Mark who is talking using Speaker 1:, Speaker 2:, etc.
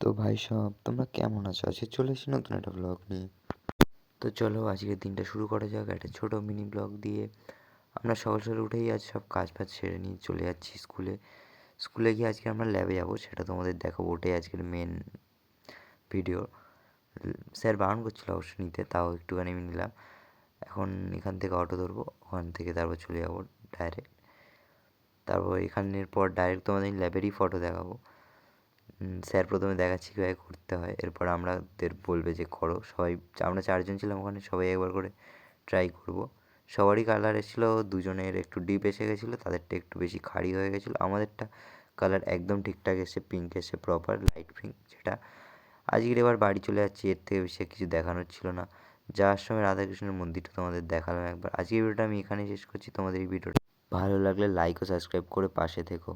Speaker 1: তো ভাই সব, তোমরা কেমন আছো? আজকে চলে এসেছি নতুন একটা ব্লগ নিয়ে। তো চলো আজকের দিনটা শুরু করা যাক, একটা ছোটো মিনি ব্লগ দিয়ে। আমরা সকাল সকাল উঠেই আজ সব কাজ ফাজ সেরে নিয়ে চলে যাচ্ছি স্কুলে। স্কুলে গিয়ে আজকে আমরা ল্যাবে যাব, সেটা তোমাদের দেখাবো, ওটাই আজকের মেন ভিডিও স্যার বারণ করছিল অবশ্য নিতে, তাও একটুখানি আমি নিলাম। এখন এখান থেকে অটো ধরবো, ওখান থেকে তারপর চলে যাব ডাইরেক্ট তারপর এখানের পর ডাইরেক্ট তোমাদের ল্যাবেরই ফটো দেখাবো। স্যার প্রথমে দেখাচ্ছি কীভাবে করতে হয়, এরপর আমাদের বলবে যে করো। সবাই, আমরা চারজন ছিলাম ওখানে, সবাই একবার করে ট্রাই করব। সবারই কালার এসেছিল, দুজনের একটু ডিপ এসে গেছিল, তাদেরটা একটু বেশি খাড়ি হয়ে গেছিল। আমাদেরটা কালার একদম ঠিকঠাক এসে পিঙ্ক এসে প্রপার লাইট পিঙ্ক যেটা। আজকের এবার বাড়ি চলে যাচ্ছি, এর থেকে বেশি কিছু দেখানোর ছিল না। যাওয়ার সময় রাধাকৃষ্ণের মন্দিরটা তোমাদের দেখালাম একবার। আজকের ভিডিওটা আমি এখানেই শেষ করছি, তোমাদের এই ভিডিওটা ভালো লাগলে লাইক ও সাবস্ক্রাইব করে পাশে থেকো।